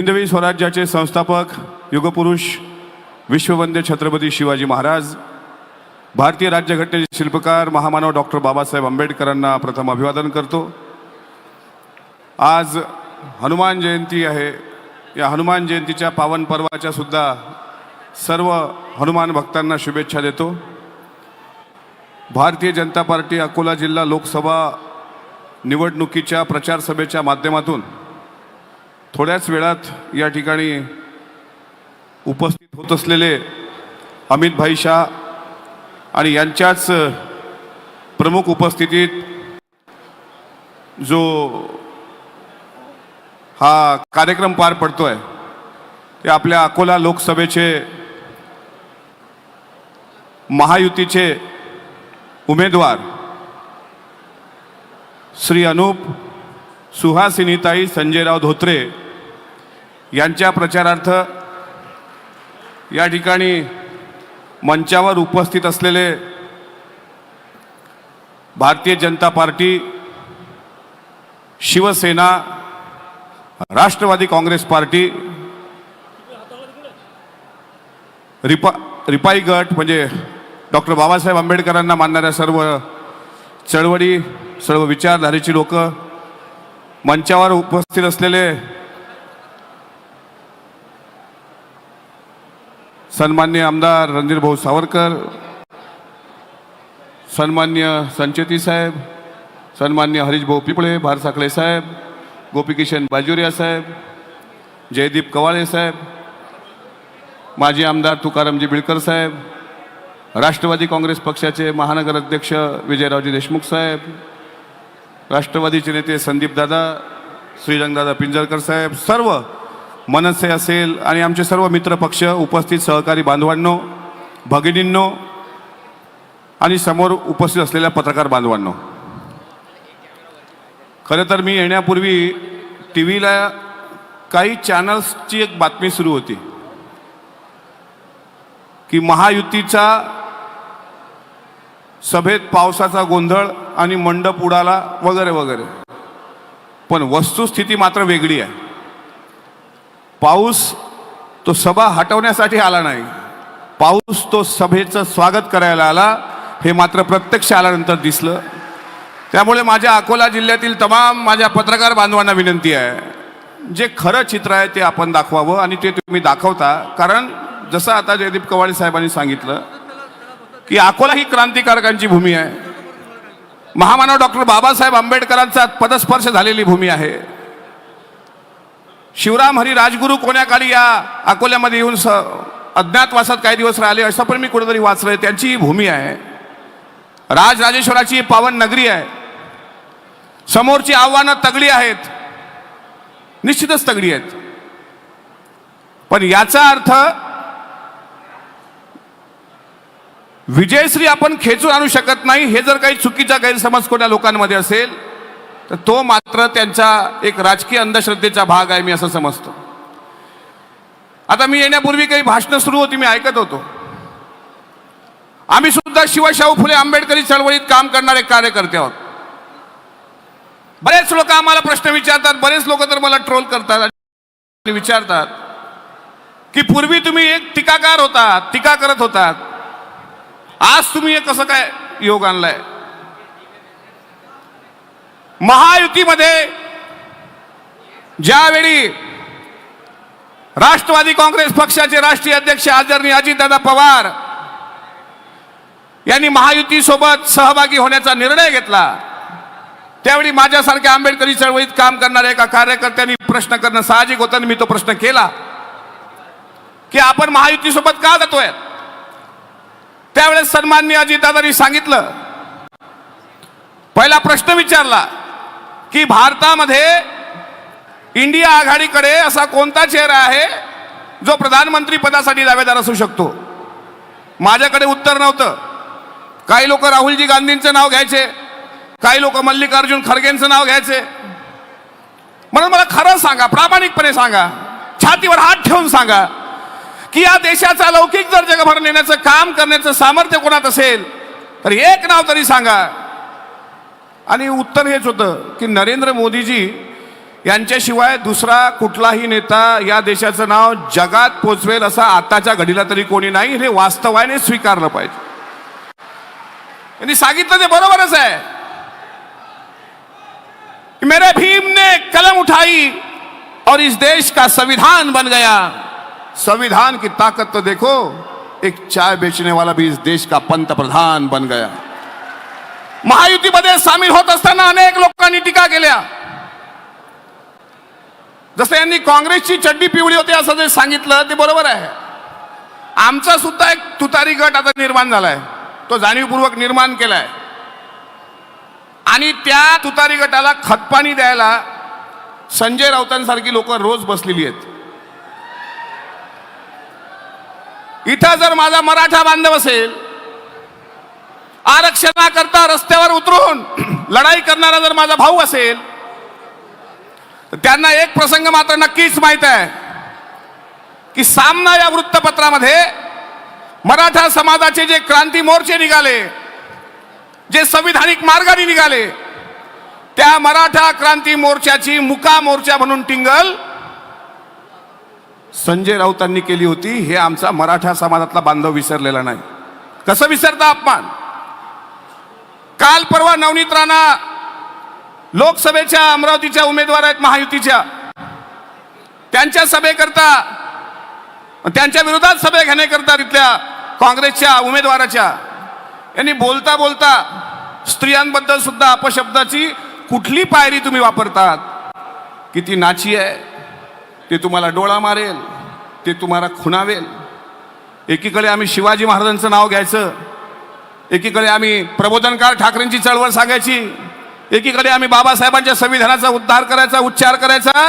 हिंदवी स्वराज्याचे संस्थापक युगपुरुष विश्ववंद्य छत्रपती शिवाजी महाराज भारतीय राज्यघटनेचे शिल्पकार महामानव डॉक्टर बाबासाहेब आंबेडकरांना प्रथम अभिवादन करतो. आज हनुमान जयंती आहे. या हनुमान जयंतीच्या पावन पर्वाच्या सुद्धा सर्व हनुमान भक्तांना शुभेच्छा देतो. भारतीय जनता पार्टी अकोला जिल्हा लोकसभा निवडणुकीच्या प्रचार सभेच्या माध्यमातून थोड्याच वेळात या ठिकाणी उपस्थित होत असलेले अमित भाई शाह आणि यांच्याच प्रमुख उपस्थितीत जो हा कार्यक्रम पार पडतोय ते आपल्या अकोला लोकसभेचे महायुतीचे उमेदवार श्री अनूप सुहासिनीताई संजयराव धोत्रे यांच्या प्रचारार्थ या ठिकाणी मंचावर उपस्थित असलेले भारतीय जनता पार्टी शिवसेना राष्ट्रवादी काँग्रेस पार्टी रिपा रिपाई गट म्हणजे डॉक्टर बाबासाहेब आंबेडकरांना मानणाऱ्या सर्व चळवळी सर्व विचारधारेची लोकं मंचावर उपस्थित असलेले सन्मान्य आमदार रणधीर भाऊ सावरकर सन्मान्य संचेती साहेब सन्मान्य हरीशभाऊ पिपळे भार साखळे साहेब गोपीकिशन बाजुरिया साहेब जयदीप कवाळे साहेब माजी आमदार तुकारामजी बिळकर साहेब राष्ट्रवादी काँग्रेस पक्षाचे महानगर अध्यक्ष विजयरावजी देशमुख साहेब राष्ट्रवादीचे नेते संदीपदादा श्रीरंगदादा पिंजरकर साहेब सर्व मनसे असेल आणि आमचे सर्व मित्रपक्ष उपस्थित सहकारी बांधवांनो भगिनींनो आणि समोर उपस्थित असलेल्या पत्रकार बांधवांनो. खरं तर मी येण्यापूर्वी टी व्हीला काही चॅनल्सची एक बातमी सुरू होती की महायुतीचा सभेत पावसाचा गोंधळ आणि मंडप उडाला वगैरे वगैरे. पण वस्तुस्थिती मात्र वेगळी आहे. पाऊस तो सभा हटवण्यासाठी आला नाही. पाऊस तो सभेचं स्वागत करायला आला हे मात्र प्रत्यक्ष आल्यानंतर दिसलं. त्यामुळे माझ्या अकोला जिल्ह्यातील तमाम माझ्या पत्रकार बांधवांना विनंती आहे. जे खरं चित्र आहे ते आपण दाखवावं आणि ते तुम्ही दाखवता. कारण जसं आता जयदीप कवाडे साहेबांनी सांगितलं की अकोला ही क्रांतिकारकांची भूमी आहे. महामानव डॉक्टर बाबासाहेब आंबेडकरांचा पदस्पर्श झालेली भूमी आहे. शिवराम हरी राजगुरू कोण्या काळी या अकोल्यामध्ये येऊन स अज्ञातवासात काही दिवस राहिले असं पण मी कुठेतरी वाचलंय. त्यांची ही भूमी आहे. राजराजेश्वराची पावन नगरी आहे. समोरची आव्हानं तगडी आहेत. निश्चितच तगडी आहेत. पण याचा अर्थ विजयश्री आपण खेचून आणू शकत नाही हे जर काही चुकीचा गैरसमज कोणा लोकांमध्ये असेल तर तो मात्र त्यांचा एक राजकीय अंधश्रद्धेचा भाग आहे मी असं समजतो. आता मी येण्यापूर्वी काही भाषणं सुरू होती मी ऐकत होतो. आम्ही सुद्धा शिवशाहू फुले आंबेडकरी चळवळीत काम करणारे कार्यकर्ते आहोत. बरेच लोक आम्हाला प्रश्न विचारतात बरेच लोक तर मला ट्रोल करतात आणि विचारतात की पूर्वी तुम्ही एक टीकाकार होता टीका करत होतात. आज तुम्ही हे कसं काय योग आणलाय? महायुतीमध्ये ज्यावेळी राष्ट्रवादी काँग्रेस पक्षाचे राष्ट्रीय अध्यक्ष आदरणीय अजितदादा पवार यांनी महायुतीसोबत सहभागी होण्याचा निर्णय घेतला त्यावेळी माझ्यासारख्या आंबेडकरी चळवळीत काम करणाऱ्या एका कार्यकर्त्यांनी प्रश्न करणं साहजिक होतं आणि मी तो प्रश्न केला की आपण महायुतीसोबत का जातोय त्यावेळेस सन्माननीय अजितदादांनी सांगितलं. पहिला प्रश्न विचारला की भारतामध्ये इंडिया आघाडीकडे असा कोणता चेहरा आहे जो प्रधानमंत्री पदासाठी दावेदार असू शकतो? माझ्याकडे उत्तर नव्हतं. काही लोक राहुलजी गांधींचं नाव घ्यायचे. काही लोक मल्लिकार्जुन खरगेंचं नाव घ्यायचे. म्हणून मला खरं सांगा प्रामाणिकपणे सांगा. छातीवर हात ठेवून सांगा. की या देशाचा लौकिक जर जगभर नेण्याचं काम करण्याचं सामर्थ्य कोणात असेल तर एक नाव तरी सांगा. आणि उत्तर हेच होतं की नरेंद्र मोदीजी यांच्याशिवाय दुसरा कुठलाही नेता या देशाचं नाव जगात पोचवेल असा आताच्या घडीला तरी कोणी नाही हे वास्तवाने स्वीकारलं पाहिजे. यांनी सांगितलं ते बरोबरच आहे. मेरे भीम ने कलम उठाई और इस देश का संविधान बन गया. संविधान की ताकत तो देखो एक चाय बेचने वाला भी इस देश का पंतप्रधान बन गया। महायुतीमध्ये सामील होत असताना अनेक लोकांनी टीका केल्या जसं यांनी काँग्रेसची चड्डी पिवळी होती असं जे सांगितलं ते बरोबर आहे। आमचा सुद्धा एक तुतारी गट आता निर्माण झालाय तो जाणीवपूर्वक निर्माण केलाय। आणि त्या तुतारी गटाला खतपाणी द्यायला संजय राऊतांसारखी लोक रोज बसलेली आहेत। इथं जर माझा मराठा बांधव असेल आरक्षणाकरता रस्त्यावर उतरून लढाई करणारा जर माझा भाऊ असेल तर त्यांना एक प्रसंग मात्र नक्कीच माहीत आहे की सामना या वृत्तपत्रामध्ये मराठा समाजाचे जे क्रांती मोर्चे निघाले जे संविधानिक मार्गाने निघाले त्या मराठा क्रांती मोर्चाची मुका मोर्चा म्हणून टिंगल संजय राऊतांनी केली होती हे आमचा मराठा समाजातला बांधव विसरलेला नाही. कसं विसरता अपमान? काल परवा नवनीत राणा लोकसभेच्या अमरावतीच्या उमेदवार आहेत महायुतीच्या. त्यांच्या सभेकरता त्यांच्या विरोधात सभे घेण्याकरता तिथल्या काँग्रेसच्या उमेदवाराच्या. यांनी बोलता बोलता स्त्रियांबद्दल सुद्धा अपशब्दाची कुठली पायरी तुम्ही वापरतात? किती नाची आहे. ते तुम्हाला डोळा मारेल ते तुम्हाला खुणावेल. एकीकडे आम्ही शिवाजी महाराजांचं नाव घ्यायचं एकीकडे आम्ही प्रबोधनकार ठाकरेंची चळवळ सांगायची एकीकडे आम्ही बाबासाहेबांच्या संविधानाचा उद्धार करायचा उच्चार करायचा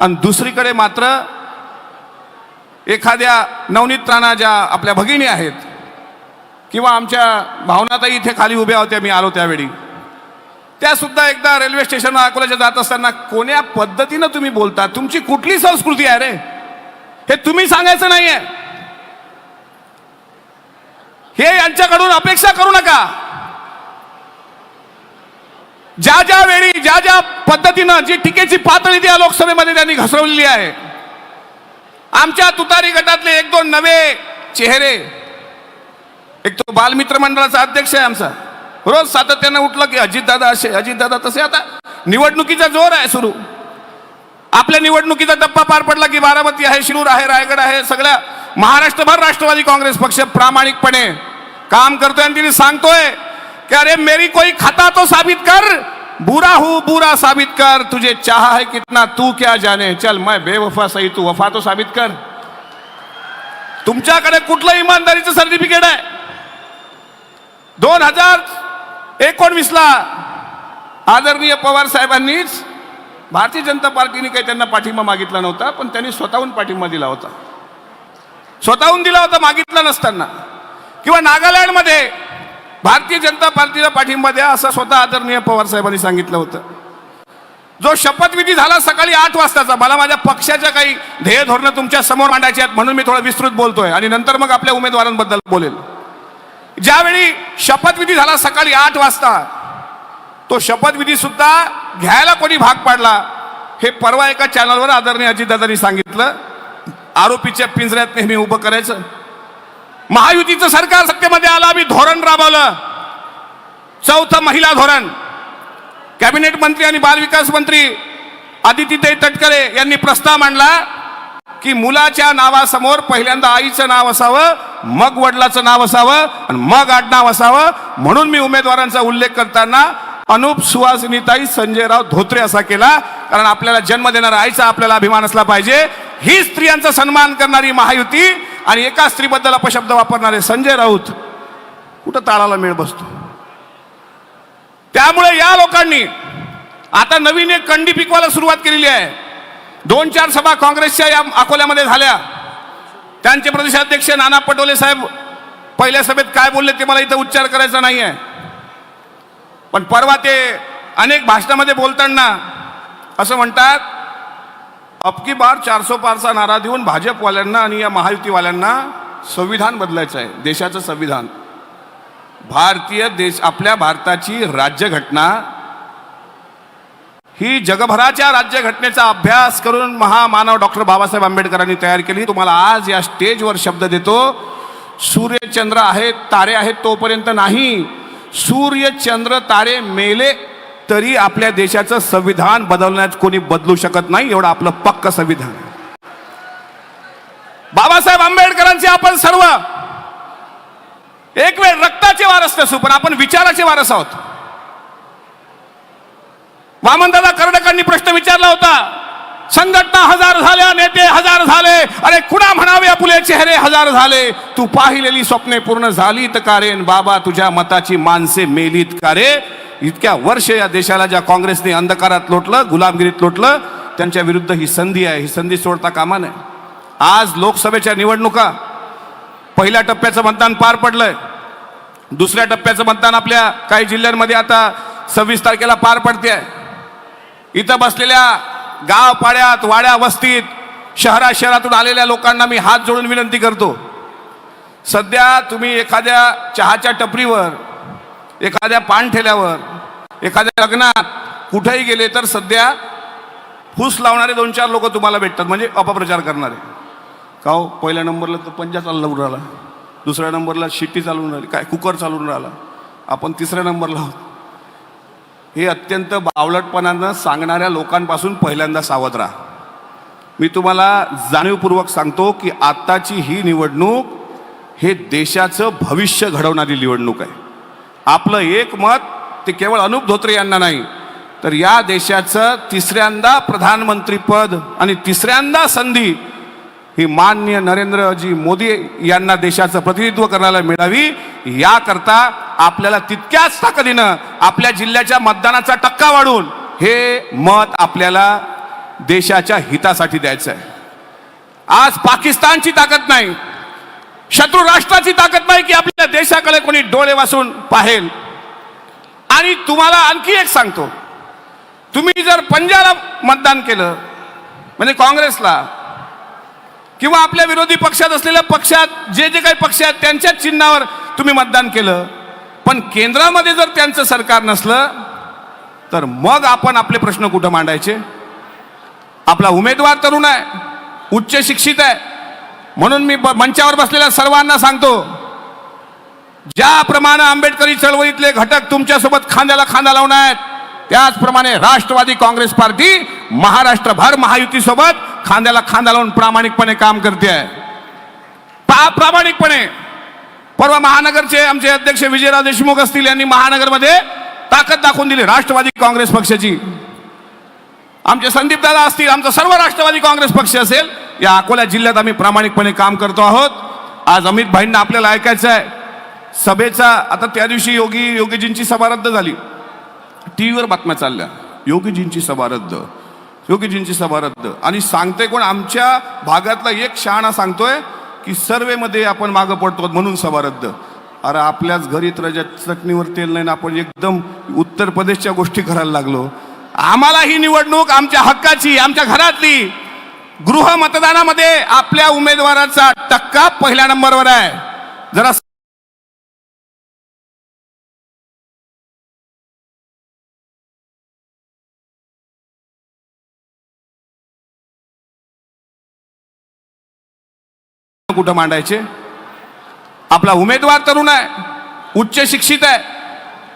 आणि दुसरीकडे मात्र एखाद्या नवनीत राणा ज्या आपल्या भगिनी आहेत किंवा आमच्या भावनाताही इथे खाली उभ्या होत्या मी आलो त्यावेळी. त्या सुद्धा एकदा रेल्वे स्टेशनवर अकोल्याच्या जात असताना कोण्या पद्धतीनं तुम्ही बोलता? तुमची कुठली संस्कृती आहे रे? हे तुम्ही सांगायचं नाहीये. हे यांच्याकडून अपेक्षा करू नका. ज्या ज्या वेळी ज्या ज्या पद्धतीनं जी टीकेची पातळी त्या लोकसभेमध्ये त्यांनी घसरवलेली आहे आमच्या तुतारी गटातले एक दोन नवे चेहरे एक तो बालमित्र मंडळाचा अध्यक्ष आहे आमचा. रोज सातत्यानं उठलं की अजितदादा असे अजितदादा तसे. आता निवडणुकीचा जोर आहे सुरू. आपल्या निवडणुकीचा टप्पा पार पडला की बारामती आहे शिरूर आहे रायगड आहे सगळ्या महाराष्ट्रभर राष्ट्रवादी काँग्रेस पक्ष प्रामाणिकपणे काम करतोय आणि तिने सांगतोय की अरे मेरी कोई खाता तो साबित कर. बुरा हूं बुरा साबित कर. तुझे चाह है कितना तू क्या जाने. चल मैं बेवफा सही तू वफा तो साबित कर. तुमच्याकडे कुठलं इमानदारीचं सर्टिफिकेट आहे? दोन हजार एकोणवीसला आदरणीय पवार साहेबांनीच भारतीय जनता पार्टीने काही त्यांना पाठिंबा मागितला नव्हता पण त्यांनी स्वतःहून पाठिंबा दिला होता. स्वतःहून दिला होता मागितला नसताना. किंवा नागालँडमध्ये भारतीय जनता पार्टीला पाठिंबा द्या असं स्वतः आदरणीय पवार साहेबांनी सांगितलं होतं. जो शपथविधी झाला सकाळी आठ वाजताचा मला माझ्या पक्षाच्या काही ध्येय धोरणं तुमच्यासमोर मांडायची आहेत म्हणून मी थोडं विस्तृत बोलतोय आणि नंतर मग आपल्या उमेदवारांबद्दल बोलेल. ज्यावेळी शपथविधी झाला सकाळी आठ वाजता तो शपथविधी सुद्धा घ्यायला कोणी भाग पाडला हे परवा एका चॅनलवर आदरणीय अजितदादांनी सांगितलं. आरोपीच्या पिंजऱ्यात नेहमी उभं करायचं. महायुतीचं सरकार सत्तेमध्ये आलं आम्ही धोरण राबवलं. चौथं महिला धोरण. कॅबिनेट मंत्री आणि बालविकास मंत्री आदितीताई तटकरे यांनी प्रस्ताव मांडला की मुलाच्या नावासमोर पहिल्यांदा आईचं नाव असावं मग वडिलाचं नाव असावं आणि मग आडनाव असावं. म्हणून मी उमेदवारांचा उल्लेख करताना अनुप सुहासिनीताई संजयराव धोत्रे असा केला. कारण आपल्याला जन्म देणारा आईचा आपल्याला अभिमान असला पाहिजे. ही स्त्रियांचा सन्मान करणारी महायुती आणि एका स्त्रीबद्दल अपशब्द वापरणारे संजय राऊत कुठं ताळाला मेळ बसतो? त्यामुळे या लोकांनी आता नवीन एक कंडी पिकवायला सुरुवात केलेली आहे. दोन चार सभा काँग्रेसच्या या अकोल्यामध्ये झाल्या. त्यांचे प्रदेशाध्यक्ष नाना पटोले साहेब पहिल्या सभेत काय बोलले ते मला इथं उच्चार करायचा नाही आहे पण परवा ते अनेक भाषणामध्ये बोलताना असं म्हणतात अबकी बार चारसो पारचा नारा देऊन भाजपवाल्यांना आणि या महायुतीवाल्यांना संविधान बदलायचं आहे देशाचं संविधान. भारतीय देश आपल्या भारताची राज्यघटना ही जगभराच्या राज्यघटनेचा अभ्यास करून महामानव डॉक्टर बाबासाहेब आंबेडकरांनी तयार केली. तुम्हाला आज या स्टेजवर शब्द देतो. सूर्य चंद्र आहेत तारे आहेत तोपर्यंत नाही. सूर्य चंद्र तारे मेले तरी आपल्या देशाचं संविधान बदलण्यात कोणी बदलू शकत नाही एवढं आपलं पक्क संविधान बाबासाहेब आंबेडकरांचे आपण सर्व एक वेळ रक्ताचे वारस नसू पण आपण विचाराचे वारस आहोत. वामनदादा कर्डकांनी प्रश्न विचारला होता. संघटना हजार झाल्या नेते हजार झाले. अरे कुणा म्हणावे आपले चेहरे हजार झाले? तू पाहिलेली स्वप्ने पूर्ण झाली तर का रे? बाबा तुझ्या मताची माणसे मेलीत का रे? इतक्या वर्ष या देशाला ज्या काँग्रेसने अंधकारात लोटलं गुलामगिरीत लोटलं त्यांच्या विरुद्ध ही संधी आहे. ही संधी सोडता कामा नये. आज लोकसभेच्या निवडणुका पहिल्या टप्प्याचं मतदान पार पडलंय. दुसऱ्या टप्प्याचं मतदान आपल्या काही जिल्ह्यांमध्ये आता सव्वीस तारखेला पार पडते आहे इथं बसलेल्या गाव पाड्यात वाड्या वस्तीत शहरा शहरातून आलेल्या लोकांना मी हात जोडून विनंती करतो. सध्या तुम्ही एखाद्या चहाच्या टपरीवर एखाद्या पान ठेल्यावर एखाद्या लग्नात कुठेही गेले तर सध्या फूस लावणारे दोन चार लोक तुम्हाला भेटतात म्हणजे अपप्रचार करणारे. का हो? पहिल्या नंबरला तर पंजा चालून राहिला. दुसऱ्या नंबरला शिट्टी चालून राहिली. काय? कुकर चालून राहिला. आपण तिसऱ्या नंबरला आहोत. हे अत्यंत बावलटपणानं सांगणाऱ्या लोकांपासून पहिल्यांदा सावध राहा. मी तुम्हाला जाणीवपूर्वक सांगतो की आत्ताची ही निवडणूक हे देशाचं भविष्य घडवणारी निवडणूक आहे. आपलं एक मत ते केवळ अनुप धोत्रे यांना नाही तर या देशाचं तिसऱ्यांदा प्रधानमंत्रीपद आणि तिसऱ्यांदा संधी ही मान्य नरेंद्रजी मोदी यांना देशाचं प्रतिनिधित्व करायला मिळावी याकरता आपल्याला तितक्याच ताकदीनं आपल्या जिल्ह्याच्या मतदानाचा टक्का वाढवून हे मत आपल्याला देशाच्या हितासाठी द्यायचं आहे. आज पाकिस्तानची ताकद नाही शत्रू राष्ट्राची ताकद नाही की आपल्या देशाकडे कोणी डोळे वासून पाहेल. आणि तुम्हाला आणखी एक सांगतो तुम्ही जर पंजाला मतदान केलं म्हणजे काँग्रेसला किंवा आपल्या विरोधी पक्षात असलेल्या पक्षात जे जे काही पक्ष आहेत त्यांच्याच चिन्हावर तुम्ही मतदान केलं. पण केंद्रामध्ये जर त्यांचं सरकार नसलं तर मग आपण आपले प्रश्न कुठं मांडायचे? आपला उमेदवार तरुण आहे उच्च शिक्षित आहे. म्हणून मी ब- मंचावर बसलेल्या सर्वांना सांगतो ज्याप्रमाणे आंबेडकरी चळवळीतले घटक तुमच्यासोबत खांद्याला खांदा लावणार आहेत त्याचप्रमाणे राष्ट्रवादी काँग्रेस पार्टी महाराष्ट्रभर महायुतीसोबत खांद्याला खांदा लावून प्रामाणिकपणे काम करते. आहे प्रामाणिकपणे. परवा महानगरचे आमचे अध्यक्ष विजयराव देशमुख असतील यांनी महानगरमध्ये ताकद दाखवून दिली राष्ट्रवादी काँग्रेस पक्षाची. आमचे संदीप दादा असतील आमचा सर्व राष्ट्रवादी काँग्रेस पक्ष असेल या अकोला जिल्ह्यात आम्ही प्रामाणिकपणे काम करतो आहोत. आज अमित भाईंना आपल्याला ऐकायचं आहे सभेचा आता त्या दिवशी योगी योगीजींची सभा रद्द झाली. टी व्हीवर बातम्या चालल्या. योगीजींची सभा रद्द. योगीजींची सभा रद्द. आणि सांगते कोण आमच्या भागातला एक शहाणा सांगतोय की सर्वेमध्ये आपण मागं पडतो म्हणून सभा रद्द. अरे आपल्याच घरी रजा चटणीवर तेल नाही ना आपण एकदम उत्तर प्रदेशच्या गोष्टी करायला लागलो. आम्हाला ही निवडणूक आमच्या हक्काची आमच्या घरातली. गृह मतदानामध्ये आपल्या उमेदवाराचा टक्का पहिल्या नंबरवर आहे. जरा कुठं मांडायचे? आपला उमेदवार तरुण आहे उच्च शिक्षित आहे.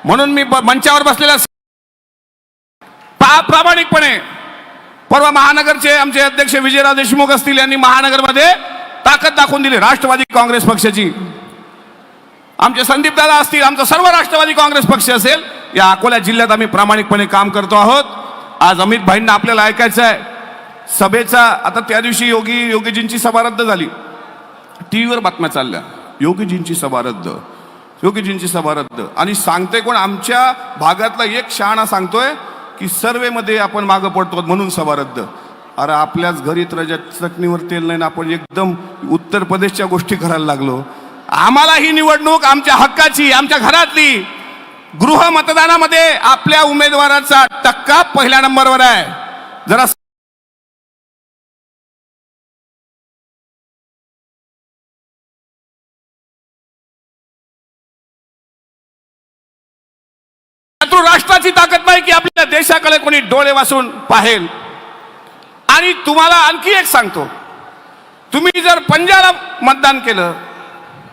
म्हणून मी मंचावर बसलेला पा प्रामाणिकपणे परवा महानगरचे आमचे अध्यक्ष विजयराव देशमुख असतील यांनी महानगरमध्ये ताकद दाखवून दिली. राष्ट्रवादी काँग्रेस पक्षाची. आमचे संदीप दादा असतील आमचा सर्व राष्ट्रवादी काँग्रेस पक्ष असेल या अकोला जिल्ह्यात आम्ही प्रामाणिकपणे काम करतो आहोत. आज अमित भाईंना आपल्याला ऐकायचं आहे सभेचा आता त्या दिवशी योगी योगीजींची सभा रद्द झाली. टी व्हीवर बातम्या चालल्या. योगीजींची सभा रद्द. योगीजींची सभा रद्द. आणि सांगते कोण आमच्या भागातला एक शहाणा सांगतोय की सर्वेमध्ये आपण मागं पडतो म्हणून सभा रद्द. अरे आपल्याच घरी रजा चटणीवर तेल नाही आपण एकदम उत्तर प्रदेशच्या गोष्टी करायला लागलो. आम्हाला ही निवडणूक आमच्या हक्काची आमच्या घरातली. गृह मतदानामध्ये आपल्या उमेदवाराचा टक्का पहिल्या नंबरवर आहे. जरा शत्रू राष्ट्राची ताकद नाही की आपल्या देशाकडे कोणी डोळे वासून पाहेल. आणि तुम्हाला आणखी एक सांगतो. तुम्ही जर पंजाला मतदान केलं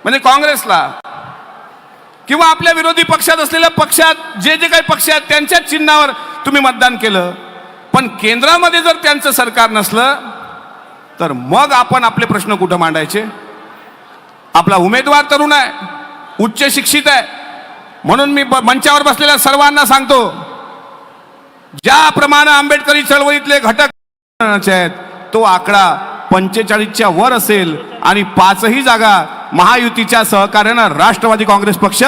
म्हणजे काँग्रेसला किंवा आपल्या विरोधी पक्षात असलेल्या पक्षात जे जे काही पक्ष आहेत त्यांच्याच चिन्हावर तुम्ही मतदान केलं. पण केंद्रामध्ये जर त्यांचं सरकार नसलं तर मग आपण आपले प्रश्न कुठं मांडायचे? आपला उमेदवार तरुण आहे उच्च शिक्षित आहे म्हणून मी ब- मंचावर बसलेल्या सर्वांना सांगतो ज्याप्रमाणे आंबेडकरी चळवळीतले घटक आहेत तो आकडा पंचेचाळीसच्या वर असेल आणि पाचही जागा महायुतीच्या सहकार्यानं राष्ट्रवादी काँग्रेस पक्ष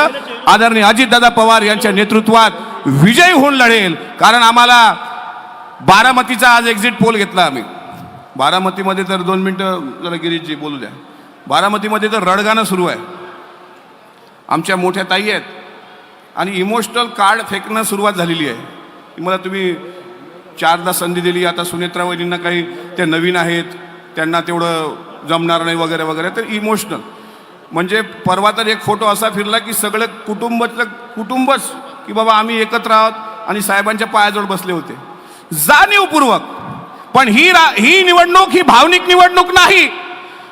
आदरणीय अजितदादा पवार यांच्या नेतृत्वात विजयी होऊन लढेल. कारण आम्हाला बारामतीचा आज एक्झिट पोल घेतला आम्ही. बारामतीमध्ये तर दोन मिनटं जरा गिरीशजी बोलू द्या. बारामतीमध्ये तर रडगाणं सुरू आहे. आमच्या मोठ्या ताई आहेत. आणि इमोशनल कार्ड फेकणं सुरुवात झालेली आहे. मला तुम्ही चारदा संधी दिली आता सुनेत्रा वहिनींना काही ते नवीन आहेत त्यांना तेवढं जमणार नाही वगैरे वगैरे तर इमोशनल म्हणजे परवा तर एक फोटो असा फिरला की सगळं कुटुंबातलं कुटुंबच की बाबा आम्ही एकत्र आहोत आणि साहेबांच्या पायाजवळ बसले होते. जाणीवपूर्वक. पण ही रा ही निवडणूक ही भावनिक निवडणूक नाही.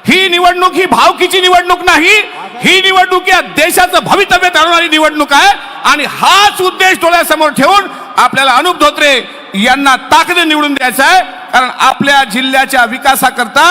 ही निवडणूक ही भावकीची निवडणूक नाही. ही निवडणूक या देशाचं भवितव्य ठरवणारी निवडणूक आहे. आणि हाच उद्देश डोळ्यासमोर ठेवून आपल्याला अनुप धोत्रे यांना ताकद निवडून द्यायचं आहे. कारण आपल्या जिल्ह्याच्या विकासाकरता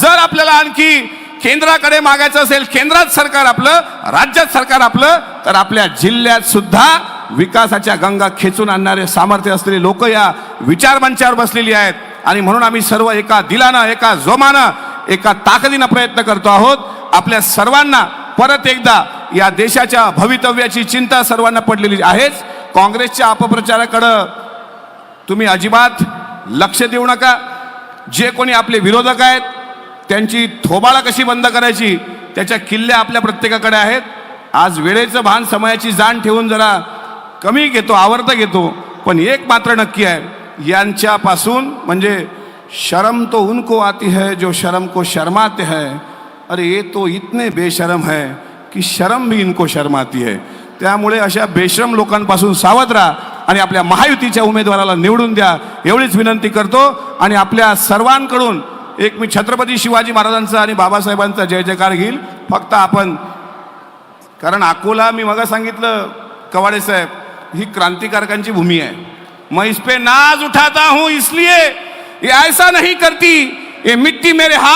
जर आपल्याला आणखी केंद्राकडे मागायचं असेल केंद्रात सरकार आपलं राज्यात सरकार आपलं तर आपल्या जिल्ह्यात सुद्धा विकासाच्या गंगा खेचून आणणारे सामर्थ्य असलेले लोक या विचारमंचावर बसलेली आहेत. आणि म्हणून आम्ही सर्व एका दिलानं एका जोमानं एका ताकदीनं प्रयत्न करतो आहोत. आपल्या सर्वांना परत एकदा या देशाच्या भवितव्याची चिंता सर्वांना पडलेली आहेच. काँग्रेसच्या अपप्रचाराकडं तुम्ही अजिबात लक्ष देऊ नका. जे कोणी आपले विरोधक आहेत त्यांची थोबाळा कशी बंद करायची त्याच्या किल्ल्या आपल्या प्रत्येकाकडे आहेत. आज वेळेचं भान समयाची जाण ठेवून जरा कमी घेतो आवर्त घेतो पण एक मात्र नक्की आहे. यांच्यापासून म्हणजे शरम तो उनको आती है जो शरम को शर्माते हैं. अरे ये तो इतने बेशरम है की शरम भी इनको शर्माती है। त्यामुळे अशा बेशरम लोकांपासून सावध राहा आणि आपल्या महायुतीच्या उमेदवाराला निवडून द्या एवढीच विनंती करतो. आणि आपल्या सर्वांकडून एक मी छत्रपती शिवाजी महाराजांचा आणि बाबासाहेबांचा जय जयकार घेईल. फक्त आपण कारण अकोला मी मग सांगितलं कवाडे साहेब ही क्रांतिकारकांची भूमी आहे. मैं इस पे नाज उठाता हूं इसलिए ये ऐसा नहीं करती ये मिट्टी मेरे हाथ